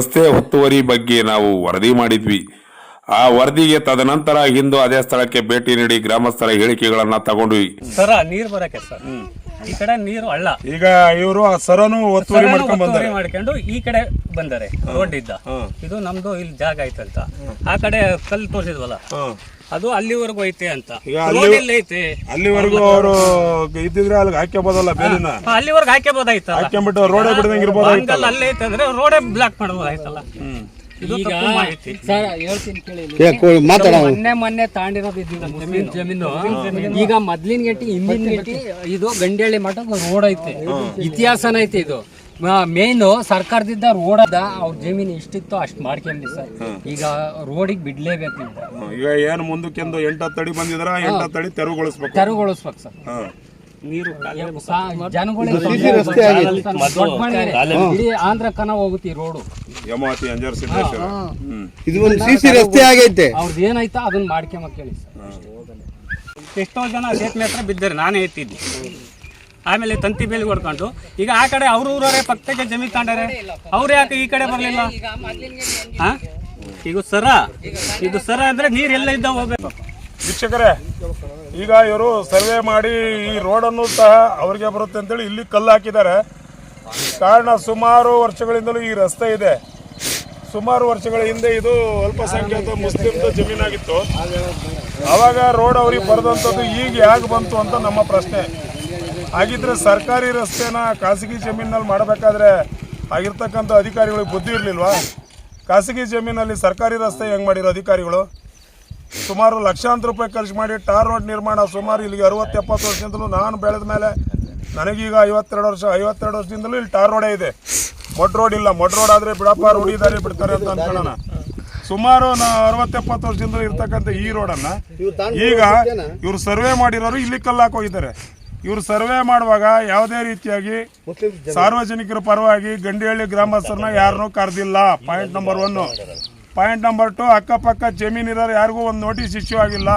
ರಸ್ತೆ ಒತ್ತುವರಿ ಬಗ್ಗೆ ನಾವು ವರದಿ ಮಾಡಿದ್ವಿ. ಆ ವರದಿಗೆ ತದನಂತರ ಇಂದು ಅದೇ ಸ್ಥಳಕ್ಕೆ ಭೇಟಿ ನೀಡಿ ಗ್ರಾಮಸ್ಥರ ಹೇಳಿಕೆಗಳನ್ನ ತಗೊಂಡ್ವಿ. ಸರ ನೀರ್ ಬರಕ್ಕೆ ಸರ್? ಈ ಕಡೆ ನೀರು ಅಲ್ಲ. ಈಗ ಇವರು ಸರನು ಒತ್ತುವರಿ ಸರನು ಮಾಡ್ಕೊಂಡ್ ಬಂದಾರೆ. ಒತ್ತುವರಿ ಮಾಡ್ಕೊಂಡು ಈ ಕಡೆ ಬಂದರೆ ರೋಡ್ ಇದ್ದ. ಇದು ನಮ್ದು ಇಲ್ಲಿ ಜಾಗ ಐತಂತ ಆ ಕಡೆ ಕಲ್ಲು ತೋರಿಸಿದ್ವಲ್ಲ. ಅದು ಅಲ್ಲಿವರೆಗೂ ಐತೆ ಅಂತ. ಈಗ ಅಲ್ಲಿ- ರೋಡ್ ಐತೆ. ಅಲ್ಲಿವರೆಗೂ ಅವರು ಇದ್ದಿದ್ರೆ ಅಲ್ಲಿ ಹಾಕ್ಯಬೋದಲ್ಲ ಬೇಲಿನ ಹಾ, ಅಲ್ಲಿವರೆಗೂ ಹಾಕ್ಯಬೋದಾಯ್ತಲ್ಲ. ಹಾಕ್ಕೊಂಬಿಟ್ಟು ರೋಡೇ ಬಿಡದಂಗೆ ಇರ್ಬೋದಾಗಿತ್ತಲ್ಲ ಅಲ್ಲೇ ಐತೆ ಅಂದ್ರೆ ರೋಡೇ ಬ್ಲಾಕ್ ಮಾಡ್ಬೋದಾಯ್ತಲ್ಲ. ಇದು ತಪ್ಪು ಮಾಹಿತಿ. ಸರ್ ಹೇಳ್ತೀನಿ ಕೇಳಿ ಇಲ್ಲಿ. ಮೊನ್ನೆ ಮೊನ್ನೆ ತಾಂಡಿರೋದು ಜಮೀನು. ಈಗ ಮೊದ್ಲಿನ ಗಟ್ಟಿ ಹಿಂದಿನ ಗಟ್ಟಿ ಇದು ಗಂಡಿಹಳ್ಳಿ ಮಠ ರೋಡ್ ಐತೆ. ಇತಿಹಾಸನ ಐತೆ ಇದು. ಮೇನ್ ಸರ್ಕಾರದಿಂದ ರೋಡ್ ಅದ ಅವ್ರ ಜಮೀನು ಇಷ್ಟಿತ್ತು ಅಷ್ಟು ಮಾಡ್ಕೊಂಡಿ ಸರ್. ಈಗ ರೋಡಿಗೆ ಬಿಡ್ಲೇಬೇಕು ಈಗ ಏನು ಮುಂದಕ್ಕೆಂದು ಎಂಟತ್ತು ಅಡಿ ಬಂದಿದ್ರ ಎಂಟತ್ತು ಅಡಿ ತೆರವುಗೊಳಿಸ್ಬೇಕು. ತೆರವುಗೊಳಿಸ್ಬೇಕು ಸರ್. ನೀರು ಜನಗಳಿಗೆ ಆಂಧ್ರ ಕನ ಹೋಗುತ್ತೆ ರೋಡು ಯಮಾವತಿ ಅಂಜರ್ ಸಿದ್ದೇಶ್ವರ. ಇದು ಒಂದು ಸಿ ಸಿ ರಸ್ತೆ ಆಗೈತೆ. ಅವ್ರದ್ದು ಏನೈತಾ ಅದನ್ನ ಮಾಡ್ಕೊಂಬಕ್ ಹೇಳಿ ಸರ್. ಎಷ್ಟೋ ಜನ ಸೇತುವೆ ಹತ್ರ ಬಿದ್ದರೆ ನಾನೇ ಎತ್ತಿದ್ದೆ. ಆಮೇಲೆ ತಂತಿ ಬೇಲಿ ಹೊಡ್ಕೊಂಡು. ಈಗ ಆ ಕಡೆ ಅವ್ರ ಊರವರೇ ಪಕ್ಕಕ್ಕೆ ಜಮೀನು ತಗೊಂಡಾರೆ. ಅವ್ರು ಯಾಕೆ ಈ ಕಡೆ ಬರಲಿಲ್ಲ? ಹಾಂ ಈಗ ಸರ, ಇದು ಸರ ಅಂದ್ರೆ ನೀರ್ ಎಲ್ಲ ಇದ್ದ ಹೋಗ್ಬೇಕು. ವೀಕ್ಷಕರೇ, ಈಗ ಇವರು ಸರ್ವೆ ಮಾಡಿ ಈ ರೋಡನ್ನು ಸಹ ಅವರಿಗೆ ಬರುತ್ತೆ ಅಂತೇಳಿ ಇಲ್ಲಿ ಕಲ್ಲು ಹಾಕಿದ್ದಾರೆ. ಕಾರಣ ಸುಮಾರು ವರ್ಷಗಳಿಂದಲೂ ಈ ರಸ್ತೆ ಇದೆ. ಸುಮಾರು ವರ್ಷಗಳ ಹಿಂದೆ ಇದು ಅಲ್ಪಸಂಖ್ಯಾತ ಮುಸ್ಲಿಮ್ದು ಜಮೀನಾಗಿತ್ತು. ಅವಾಗ ರೋಡ್ ಅವ್ರಿಗೆ ಬರೆದಂಥದ್ದು ಈಗ ಯಾಕೆ ಬಂತು ಅಂತ ನಮ್ಮ ಪ್ರಶ್ನೆ. ಹಾಗಿದ್ರೆ ಸರ್ಕಾರಿ ರಸ್ತೆನ ಖಾಸಗಿ ಜಮೀನಲ್ಲಿ ಮಾಡಬೇಕಾದ್ರೆ ಆಗಿರ್ತಕ್ಕಂಥ ಅಧಿಕಾರಿಗಳಿಗೆ ಬುದ್ಧಿ ಇರಲಿಲ್ವಾ? ಖಾಸಗಿ ಜಮೀನಲ್ಲಿ ಸರ್ಕಾರಿ ರಸ್ತೆ ಹೆಂಗೆ ಮಾಡಿರೋ ಅಧಿಕಾರಿಗಳು? ಸುಮಾರು ಲಕ್ಷಾಂತರ ರೂಪಾಯಿ ಖರ್ಚು ಮಾಡಿ ಟಾರ್ ರೋಡ್ ನಿರ್ಮಾಣ ಸುಮಾರು ಇಲ್ಲಿಗೆ ಅರವತ್ತು ಎಪ್ಪತ್ತು ವರ್ಷದಿಂದಲೂ ನಾನು ಬೆಳೆದ ಮೇಲೆ ನನಗೀಗ ಐವತ್ತೆರಡು ವರ್ಷ ಐವತ್ತೆರಡು ವರ್ಷದಿಂದಲೂ ಇಲ್ಲಿ ಟಾರ್ ರೋಡೇ ಇದೆ. ಮೊಡ್ ರೋಡ್ ಇಲ್ಲ ಮೊಡ್ ರೋಡ್ ಆದರೆ ಬಿಡಪ್ಪ ರೂಢಿ ದಾರಿ ಬಿಡ್ತಾರೆ ಅಂತ ಅಂದ್ಕೊಳ್ಳೋಣ ಸುಮಾರು ನಾ ಅರವತ್ತೆಪ್ಪತ್ತು ವರ್ಷದಿಂದ ಇರ್ತಕ್ಕಂಥ ಈ ರೋಡನ್ನು ಈಗ ಇವರು ಸರ್ವೆ ಮಾಡಿರೋರು ಇಲ್ಲಿ ಕಲ್ಲು ಹಾಕೋಗಿದ್ದಾರೆ ಇವರು ಸರ್ವೆ ಮಾಡುವಾಗ ಯಾವುದೇ ರೀತಿಯಾಗಿ ಸಾರ್ವಜನಿಕರ ಪರವಾಗಿ ಗಂಡಿಹಳ್ಳಿ ಗ್ರಾಮಸ್ಥರನ್ನ ಯಾರನ್ನು ಕರೆದಿಲ್ಲ. Point number one point number two ಅಕ್ಕಪಕ್ಕ ಜಮೀನಿರೋರು ಯಾರಿಗೂ ಒಂದು ನೋಟಿಸ್ ಇಶ್ಯೂ ಆಗಿಲ್ಲ.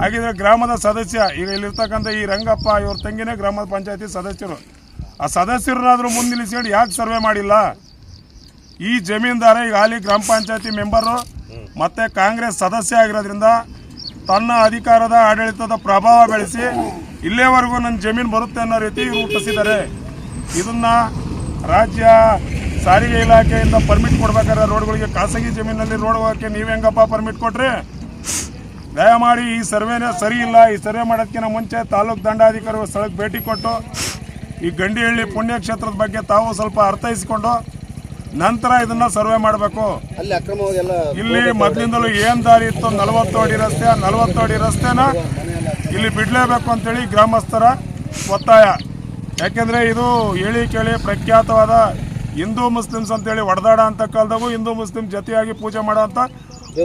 ಹಾಗಿದ್ರೆ ಗ್ರಾಮದ ಸದಸ್ಯ ಈಗ ಇಲ್ಲಿರ್ತಕ್ಕಂಥ ಈ ರಂಗಪ್ಪ ಇವ್ರ ತಂಗಿನೇ ಗ್ರಾಮ ಪಂಚಾಯತಿ ಸದಸ್ಯರು. ಆ ಸದಸ್ಯರನ್ನಾದರೂ ಮುಂದೆ ನಿಲ್ಲಿಸ್ಕೊಂಡು ಯಾಕೆ ಸರ್ವೆ ಮಾಡಿಲ್ಲ? ಈ ಜಮೀನ್ದಾರ ಈಗ ಹಾಲಿ ಗ್ರಾಮ ಪಂಚಾಯತಿ ಮೆಂಬರು ಮತ್ತು ಕಾಂಗ್ರೆಸ್ ಸದಸ್ಯ ಆಗಿರೋದ್ರಿಂದ ತನ್ನ ಅಧಿಕಾರದ ಆಡಳಿತದ ಪ್ರಭಾವ ಬೆಳೆಸಿ ಇಲ್ಲೇವರೆಗೂ ನನ್ನ ಜಮೀನು ಬರುತ್ತೆ ಅನ್ನೋ ರೀತಿ ರೂಪಿಸಿದ್ದಾರೆ ಇದನ್ನ ರಾಜ್ಯ ಸಾರಿಗೆ ಇಲಾಖೆಯಿಂದ ಪರ್ಮಿಟ್ ಕೊಡ್ಬೇಕಾದ್ರೆ ರೋಡ್ಗಳಿಗೆ ಖಾಸಗಿ ಜಮೀನಲ್ಲಿ ರೋಡ್ ಹೋಗೋಕ್ಕೆ ನೀವು ಹೆಂಗಪ್ಪ ಪರ್ಮಿಟ್ ಕೊಟ್ರಿ? ದಯಮಾಡಿ ಈ ಸರ್ವೆನೇ ಸರಿ ಇಲ್ಲ. ಈ ಸರ್ವೆ ಮಾಡೋದಕ್ಕಿಂತ ಮುಂಚೆ ತಾಲೂಕು ದಂಡಾಧಿಕಾರಿಗಳು ಸ್ಥಳಕ್ಕೆ ಭೇಟಿ ಕೊಟ್ಟು ಈ ಗಂಡಿಹಳ್ಳಿ ಪುಣ್ಯಕ್ಷೇತ್ರದ ಬಗ್ಗೆ ತಾವು ಸ್ವಲ್ಪ ಅರ್ಥೈಸಿಕೊಂಡು ನಂತರ ಇದನ್ನ ಸರ್ವೆ ಮಾಡಬೇಕು. ಇಲ್ಲಿ ಮೊದಲಿಂದಲೂ ಏನ್ ದಾರಿ ಇತ್ತು? ನಲವತ್ತು ಅಡಿ ರಸ್ತೆ ನಲವತ್ತು ಅಡಿ ರಸ್ತೆನ ಇಲ್ಲಿ ಬಿಡಲೇಬೇಕು ಅಂತೇಳಿ ಗ್ರಾಮಸ್ಥರ ಒತ್ತಾಯ. ಯಾಕೆಂದ್ರೆ ಇದು ಹೇಳಿ ಕೇಳಿ ಪ್ರಖ್ಯಾತವಾದ ಹಿಂದೂ ಮುಸ್ಲಿಮ್ಸ್ ಅಂತೇಳಿ ಒಡೆದಾಡ ಅಂತ ಕಾಲದಾಗೂ ಹಿಂದೂ ಮುಸ್ಲಿಂ ಜೊತೆಯಾಗಿ ಪೂಜೆ ಮಾಡುವಂತ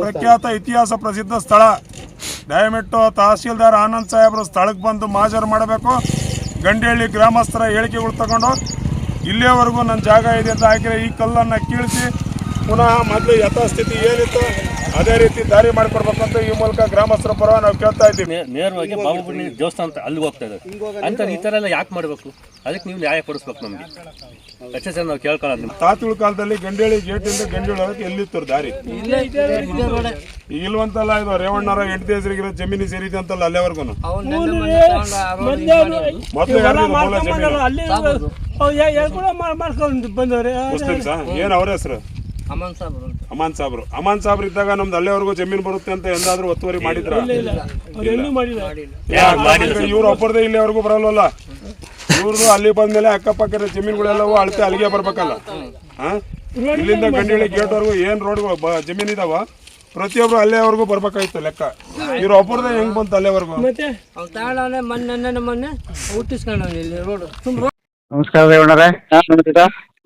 ಪ್ರಖ್ಯಾತ ಇತಿಹಾಸ ಪ್ರಸಿದ್ಧ ಸ್ಥಳ. ದಯವಿಟ್ಟು ತಹಸೀಲ್ದಾರ್ ಆನಂದ್ ಸಾಹೇಬರು ಸ್ಥಳಕ್ಕೆ ಬಂದು ಮಾಜರು ಮಾಡಬೇಕು. ಗಂಡಿಹಳ್ಳಿ ಗ್ರಾಮಸ್ಥರ ಹೇಳಿಕೆಗಳು ತಗೊಂಡು ಇಲ್ಲಿಯವರೆಗೂ ನನ್ನ ಜಾಗ ಇದೆ ಅಂತ ಹಾಕಿದ್ರೆ ಈ ಕಲ್ಲನ್ನು ಕೀಳಿಸಿ ಪುನಃ ಮೊದಲು ಯಥಾಸ್ಥಿತಿ ಏನಿತ್ತು ಅದೇ ರೀತಿ ದಾರಿ ಮಾಡಿಕೊಡ್ಬೇಕಂತ ಈ ಮೂಲಕ ಗ್ರಾಮಸ್ಥರ ಪರ ನಾವು ಕೇಳ್ತಾ ಇದ್ದೀವಿ. ನೇರವಾಗಿ ಬಾಬುಗುಡಿ ದೇವಸ್ಥಾನ ಅಲ್ಲಿ ಅಲ್ಲಿಗೆ ಹೋಗ್ತಾ ಇದ್ದಾರೆ. ಅಂತ ಈ ಥರ ಎಲ್ಲ ಯಾಕೆ ಮಾಡಬೇಕು? ಅದಕ್ಕೆ ನೀವು ನ್ಯಾಯ ಕೊಡಿಸ್ಬೇಕು ನಮಗೆ. ಅಷ್ಟೇ ಸರ್ ನಾವು ಕೇಳ್ಕೊಳ್ಳೋದು ತಾತುಳ ಕಾಲದಲ್ಲಿ ಗಂಡೇಳಿ ಗೇಟಿಂದ ಗಂಡೇಳಿ ಹೋಗಕ್ಕೆ ಎಲ್ಲಿತ್ತು ದಾರಿ? ಈಗ ಇಲ್ವಂತಲ್ಲ ಇದು ರೇವಣ್ಣರ ಎಂಟು ಹೆಸರಿಗಿರೋ ಜಮೀನಿ ಸೇರಿದೆ ಅಂತಲ್ಲ ಅಲ್ಲೇವರೆಗೂ ಮೊದಲು ಯಾರು ಮೂಲ ಜಮೀನು ಮಾಡ್ಕೊಂಡು ಬಂದವ್ರೆ. ಮುಸ್ಲಿಮ್ಸಾ? ಏನ್ ಅವ್ರ ಹೆಸರು? ಅಮನ್ ಸಾಬ್ರು ಅಮಾನ್ ಸಾಬ್ರು. ಅಮಾನ್ ಸಾಬ್ರು ಇದ್ದಾಗ ನಮ್ದು ಅಲ್ಲೇವರೆಗೂ ಜಮೀನು ಬರುತ್ತೆ ಅಂತ ಎಂದಾದ್ರೂ ಒತ್ತುವರಿ ಮಾಡಿದ್ರ? ಇವ್ರು ಒಬ್ಬರದೇ ಇಲ್ಲಿವರೆಗೂ ಬರಲ್ವಲ್ಲ? ಇವ್ರದ್ದು ಅಲ್ಲಿ ಬಂದ್ಮೇಲೆ ಅಕ್ಕಪಕ್ಕದ ಜಮೀನುಗಳೆಲ್ಲವೂ ಅಳತೆ ಅಲ್ಲಿಗೆ ಬರ್ಬೇಕಲ್ಲ? ಹಾ? ಇಲ್ಲಿಂದ ಗಂಡಿಳಿ ಗೇಟ್ವರೆಗೂ ಏನ್ ರೋಡ್ ಜಮೀನ್ ಇದಾವ? ಪ್ರತಿಯೊಬ್ರು ಅಲ್ಲೇವರೆಗೂ ಬರ್ಬೇಕಾಯ್ತು ಲೆಕ್ಕ. ಇವ್ರು ಒಬ್ಬರದೇ ಹೆಂಗ್ ಬಂತು ಅಲ್ಲೇವರೆಗೂ? ನಮಸ್ಕಾರ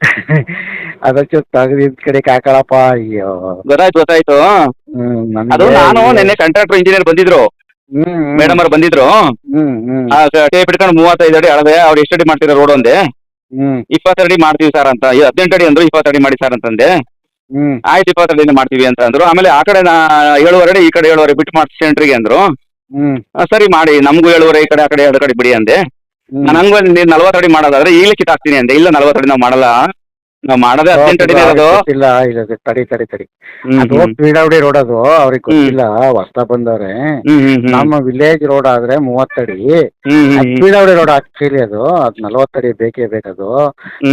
ಅದಕ್ಕೆ ತಗದಿ ಕಡೆ ಕಾಕಳಪ್ಪ ಅಯ್ಯೋ. ಗೊತ್ತಾಯ್ತು ಗೊತ್ತಾಯ್ತು. ಹ್ಮ್, ನಮ್ಗೆ- ಅದು ನಾನು ನಿನ್ನೆ ಕಾಂಟ್ರಾಕ್ಟರ್ ಇಂಜಿನಿಯರ್ ಬಂದಿದ್ರು. ಹ್ಮ್ ಹ್ಮ್, ಮೇಡಮ್ ಅವ್ರು ಬಂದಿದ್ರು. ಹ್ಮ್ ಹ್ಮ್. ಆ, ಟೇಪ್ ಹಿಡ್ಕೊಂಡು ಮೂವತ್ತೈದು ಅಡಿ ಅಳದೆ ಅವ್ರು ಎಷ್ಟು ಅಡಿ ಮಾಡ್ತಿರೋ ರೋಡ್ ಒಂದೇ? ಹ್ಮ್. ಇಪ್ಪತ್ತು ಅಡಿ ಮಾಡ್ತೀವಿ ಸರ್ ಅಂತ. ಇದು ಹದಿನೆಂಟು ಅಡಿ ಅಂದ್ರು ಇಪ್ಪತ್ತು ಅಡಿ ಮಾಡಿ ಸರ್ ಅಂತಂದೆ. ಹ್ಮ್. ಆಯ್ತು ಇಪ್ಪತ್ತು ಅಡಿ ಮಾಡ್ತೀವಿ ಅಂತ ಅಂದ್ರು. ಆಮೇಲೆ ಆ ಕಡೆ ನಾ ಏಳುವರೆ ಅಡಿ ಈ ಕಡೆ ಏಳುವರೆ ಬಿಟ್ಟು ಮಾಡಿ ಸೆಂಟ್ರಿಗೆ ಅಂದ್ರು. ಹ್ಮ್. ಆ, ಸರಿ ಮಾಡಿ ನಮಗೂ ಏಳುವರೆ ಈ ಕಡೆ ಆ ಕಡೆ ಎರಡು ಕಡೆ ಬಿಡಿ ಅಂದೆ. ಹ್ಮ್. ನಾನು ನಲ್ವತ್ತು ಅಡಿ ಮಾಡೋದಾದ್ರೆ ಈಗಲೇ ಕಿತ್ತಾಕ್ತೀನಿ ಅಂದೆ. ಇಲ್ಲ ನಲ್ವತ್ತು ಅಡಿ ನಾವು ಮಾಡಲ್ಲ. ನಾವು ಮಾಡೋದೇ ಹದಿನೆಂಟು ಅಡಿ ಇರೋದು. ಇಲ್ಲ ಈಗ ತಡಿ ತಡಿ ತಡಿ ಅದು ರೋಡ್ ಅದು ಅವ್ರಿಗೆ ಗೊತ್ತಿಲ್ಲ ಹೊಸ ಬಂದವ್ರೆ. ನಮ್ಮ ವಿಲೇಜ್ ರೋಡ್ ಆದ್ರೆ ಮೂವತ್ತಡಿ ಹ್ಮ್. ರೋಡ್ ಆಕ್ಚುಲಿ ಅದು ಅದ್ ನಲವತ್ತಡಿ ಬೇಕೇ ಬೇಕದು.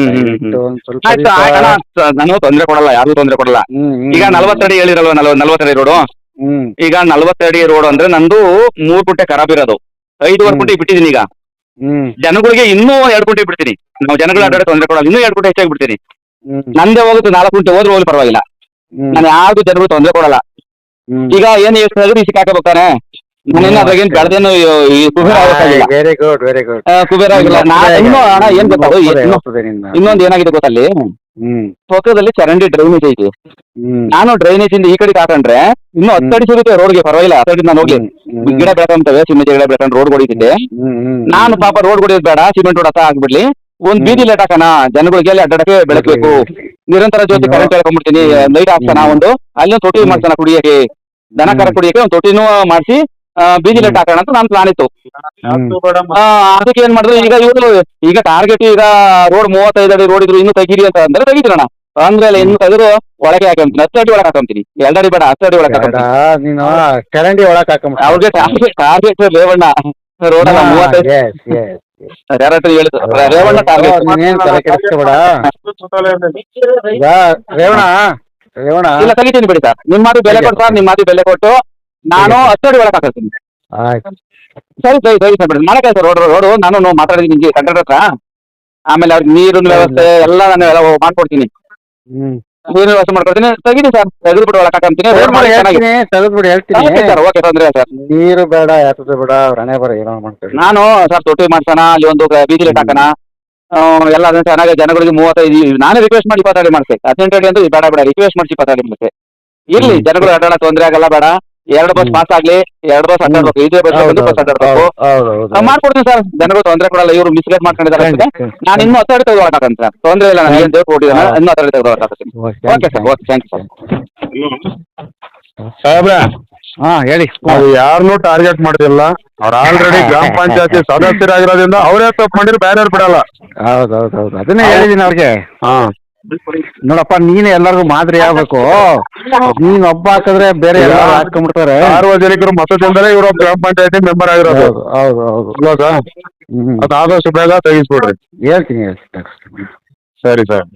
ದಯವಿಟ್ಟು ಒಂದ್ ಸ್ವಲ್ಪ ಆಯ್ತು ಆಯ್ತಣ್ಣ. ಸ- ನಾನು ತೊಂದರೆ ಕೊಡಲ್ಲ ಯಾರು ತೊಂದರೆ ಕೊಡಲ್ಲ. ಹ್ಮ್, ಹ್ಮ್, ಈಗ ನಲವತ್ತಡಿ ಹೇಳಿರಲ್ವ ನಲ್ವ ನಲವತ್ತಡಿ ರೋಡು ಹ್ಮ್. ಈಗ ನಲವತ್ತಡಿ ರೋಡ್ ಅಂದ್ರೆ ನಂದು ಮೂರ್ ಪುಟ್ಟೆ ಖರಾಬ್ ಇರೋದು. ಐದುವರೆ ಪುಟ್ಟಿ ಬಿಟ್ಟಿದ್ದೀನಿ ಈಗ. ಜನಗಳಿಗೆ ಇನ್ನೂ ಎರಡು ಕೋಟಿ ಬಿಡ್ತೀನಿ. ನಾವು ಜನಗಳು ಅಡ್ಡಾಡ ತೊಂದರೆ ಕೊಡಲ್ಲ ಇನ್ನೂ ಎರಡು ಕೋಟಿ ಹೆಚ್ಚಾಗಿ ಬಿಡ್ತೀನಿ. ನಂದೇ ಹೋಗುತ್ತೆ ನಾಲ್ಕು ಗಂಟೆ ಹೋದ್ರೆ ಹೋಗ್ಲಿ ಪರವಾಗಿಲ್ಲ. ನಾನು ಯಾರಿಗೂ ಜನಗಳು ತೊಂದರೆ ಕೊಡಲ್ಲ. ಈಗ ಏನ್ ಇಸಿ ಹಾಕಬೇಕಾನೆ ನಾನೇನು ಅದ್ರಾಗೇನು ಬೆಳೆದೇನು ಈ ಕುಬೇರ ಆಗಿಲ್ಲ. ಇನ್ನೂ ಏನ್ ಗೊತ್ತದು ಇನ್ನೊಂದು ಏನಾಗಿದೆ ಗೊತ್ತಲ್ಲಿ? ಹ್ಮ್. ಪಕ್ಕದಲ್ಲಿ ಚರಂಡಿ ಡ್ರೈನೇಜ್ ಐತಿ. ಹ್ಮ್. ನಾನು ಡ್ರೈನೇಜ್ ಇಂದ ಈ ಕಡೆ ಹಾಕೊಂಡ್ರೆ ಇನ್ನು ಹತ್ತಡಿ ಸಿಗುತ್ತೆ ರೋಡ್ಗೆ ಪರವಾಗಿಲ್ಲ. ಹತ್ತಡಿ ನಾನು ಹೋಗಿ. ಗಿಡ ಬೆಳ್ಕೊಂತವೆ ಸಿಮೆಂಟ್ ಗಿಡ ಬೆಳ್ಕೊಂಡು ರೋಡ್ ಹೊಡಿತಿದ್ದೆ. ನಾನು ಪಾಪ ರೋಡ್ ಹೊಡಿಯೋದು ಬೇಡ ಸಿಮೆಂಟ್ ರೋಡ್ ಹತ್ತ ಆಗ್ಬಿಡ್ಲಿ. ಒಂದ್ ಬೀದಿ ಲೈಟ್ ಹಾಕೋಣ ಜನಗಳಿಗೆ ಅಲ್ಲಿ ಅಡ್ಡಾಡಕ್ಕೆ ಬೆಳಕಬೇಕು. ನಿರಂತರ ಜೊತೆ. ಕರೆಂಟ್ ಹೇಳ್ಕೊಂಡ್ಬಿಡ್ತೀನಿ ಲೈಟ್ ಹಾಕ್ತಾನ ಒಂದು. ಅಲ್ಲಿ ಒಂದು ತೊಟ್ಟಿ ಮಾಡ್ತಾನ ಕುಡಿಯಕ್ಕೆ. ದನ ಕರ ಕುಡಿಯಕ್ಕೆ ಒಂದು ತೊಟ್ಟಿನೂ ಮಾಡಿಸಿ ಬೀದಿ ಲೈಟ್ ಹಾಕೋಣ ಅಂತ ನಾನು ಪ್ಲಾನ್ ಇತ್ತು. ಆ, ಅದಕ್ಕೆ ಏನ್ ಮಾಡಿದ್ರು ಈಗ ಇವರು ಈಗ ಟಾರ್ಗೆಟ್ ಈಗ ರೋಡ್ ಮೂವತ್ತೈದು ಅಡಿ ರೋಡ್ ಇದ್ರು ಇನ್ನು ತೆಗೀರಿ ಅಂತ ಅಂದ್ರೆ ತೆಗಿತೀರಣ ಅಂದ್ರೆ ಅಲ್ಲ ಇನ್ನು ತೆಗೆದು ಒಳಗೆ ಹಾಕೊಂತೀನಿ ಹತ್ತು ಅಡಿ ಒಳಗೆ ಹಾಕೊಂತೀನಿ. ಎರಡು ಅಡಿ ಬೇಡ ಹತ್ತು ಅಡಿ ಒಳಗೆ ಬೇಡ ಹಾಕೊಂತೀನಿ. ನೀನು ಚರಂಡಿ ಒಳಕ್ ಹಾಕೊಂಬಿಟ್ಟು ಅವ್ರಿಗೆ ಟಾರ್ಗೆಟ್ ಟಾರ್ಗೆಟ್ ರೇವಣ್ಣ. ರೋಡ್ ಅಲ್ಲ ಮೂವತ್ತೈದು. ಎಸ್ ಎಸ್ ಯಾರತ್ರ ಹೇಳಿದ್ರು ರೇವಣ್ಣ ಟಾರ್ಗೆಟ್ ನೀನೇನ್ ತಲೆ ಕೆಡಿಸ್ಕೋಬೇಡ? ಈಗ ರೇವಣ ರೇವಣ ಇಲ್ಲ ತೆಗಿತೀನಿ ಬಿಡಿ ಸರ್. ನಿಮ್ಮ ಮಾತು ಬೆಲೆ ಕೊಟ್ಟು ಸರ್ ನಿಮ್ಮ ಮಾತು ಬೆಲೆ ಕೊಟ್ಟು ನಾನು ಅಡಿ ಒಳಗೆ ಆಯ್ತು. ಸರಿ ಸರಿ ಸರಿ ಸರ್ ಬಿಡಿ. ಮಾಡಕ್ಕೆ ಸರ್ ರೋಡ್ ರೋಡು ನಾನು ಮಾತಾಡಿದ್ದೀನಿ ನಿಮಗೆ ಕಂಟ್ರಾಕ್ಟರ್ ಹತ್ರ. ಆಮೇಲೆ ಅವ್ರಿಗೆ ನೀರಿನ ವ್ಯವಸ್ಥೆ ಎಲ್ಲ ನಾನು ಎಲ್ಲ ಮಾಡ್ಕೊಡ್ತೀನಿ. ಹ್ಮ್. ನೀರಿನ ವ್ಯವಸ್ಥೆ ಮಾಡ್ಕೊಡ್ತೀನಿ. ತೆಗಿದಿ ಸರ್. ತೆಗೆದುಬಿಟ್ಟು ಒಳಗೆ ಹಾಕಂತೀನಿ. ರೋಡ್ ಮಾಡಿ ಹೇಳ್ತೀನಿ ತೆಗೆದ್ಬಿಡಿ ಹೇಳ್ತೀನಿ. ಓಕೆ ಸರ್ ಓಕೆ ತೊಂದರೆ ಇಲ್ಲ ಸರ್. ನೀರು ಬೇಡ ಯಾತದ ಬೇಡ ಅವ್ರ ಹಣೆ ಬರ ಏನೋ ಮಾಡ್ಕೊಳ್ಳಿ. ನಾನು ಸರ್ ತೊಟ್ಟಿ ಮಾಡ್ಸೋಣ ಅಲ್ಲಿ ಒಂದು ಬೀದಿ ಲೈಟ್ ಹಾಕೋಣ. ಎಲ್ಲ ಅದನ್ನ ಚೆನ್ನಾಗಿ ಜನಗಳಿಗೆ ಮೂವತ್ತೈದು ನಾನೇ ರಿಕ್ವೆಸ್ಟ್ ಮಾಡಿ ಇಪ್ಪತ್ತಾಡಿ ಮಾಡಿಸ್ತೆ ಹದಿನೆಂಟು ಅಡಿ ಅಂತ ಬೇಡ ಬೇಡ. ರಿಕ್ವೆಸ್ಟ್ ಮಾಡಿ ಇಪ್ಪತ್ತಾಡಿ ಮಾಡಿಸಿ ಇಲ್ಲಿ ಜನಗಳು ಅಡ್ಡಾಡ ತೊಂದರೆ ಆಗಲ್ಲ ಬೇಡ. ಎರಡು ಬಸ್ ಪಾಸ್ ಆಗ್ಲಿ ಎರಡು ಬಸ್ ಅಡ್ಡಾಡ್ಬೇಕು ಇದೇ ಬಸ್ ಒಂದು ಬಸ್ ಅಡ್ಡಾಡ್ಬೇಕು ಹೌದು ಹೌದು ಆ, ಮಾಡ್ಕೊಡ್ತೀನಿ ಸರ್ ಜನಗಳು ತೊಂದರೆ ಕೊಡಲ್ಲ ಇವರು ಮಿಸ್ಲೇಟ್ ಮಾಡ್ಕೊಂಡಿದ್ದಾರೆ ನಾನು ಇನ್ನೂ ಹತ್ತು ತೆಗೆದು ಹೊರಟಾಕಂತ ಸರ್ ತೊಂದರೆ ಇಲ್ಲ ನಾನು ಏನು ದೇವ್ರು ಕೊಟ್ಟಿದ್ದಾನೆ? ಇನ್ನೂ ಹತ್ತು ತೆಗೆದು ಆಟಾಡ್ತೀನಿ okay sir okay thank you sir. ಸಾಹೇಬ್ರೆ ಹಾ ಹೇಳಿ. ನಾವು ಯಾರನ್ನೂ ಟಾರ್ಗೆಟ್ ಮಾಡ್ತಿಲ್ಲ ಅವ್ರು ಆಲ್ರೆಡಿ ಗ್ರಾಮ ಪಂಚಾಯತಿ ಸದಸ್ಯರಾಗಿರೋದ್ರಿಂದ ಅವರೇ ತಪ್ಪು ಮಾಡಿದ್ರೆ ಬೇರೆಯವ್ರು ಬಿಡಲ್ಲ. ಹೌದು ಹೌದು ಹೌದು ಅದನ್ನೇ ಹೇಳಿದೀನಿ ಅವ್ರಿಗೆ. ಹಾ. ನೋಡಪ್ಪ ನೀನೇ ಎಲ್ಲರಿಗೂ ಮಾದರಿ ಆಗ್ಬೇಕು. ನೀನ್ ಒಬ್ಬ ಹಾಕಿದ್ರೆ ಬೇರೆ ಎಲ್ಲರೂ ಹಾಕೊಂಡ್ಬಿಡ್ತಾರೆ ಸಾರ್ವಜನಿಕರು ಮತದಿಂದಲೇ ಇವರು ಗ್ರಾಮ ಪಂಚಾಯತಿ ಮೆಂಬರ್ ಆಗಿರೋದು. ಹೌದು ಹೌದು ಹೌದು. ಅಲ್ವಾ ಸರ್? ಹ್ಮ್. ಬೇಗ ತೆಗಿಸ್ಬಿಡ್ರಿ. ಹೇಳ್ತೀನಿ ಹೇಳ್ತೀನಿ ಸರಿ ಸರ್.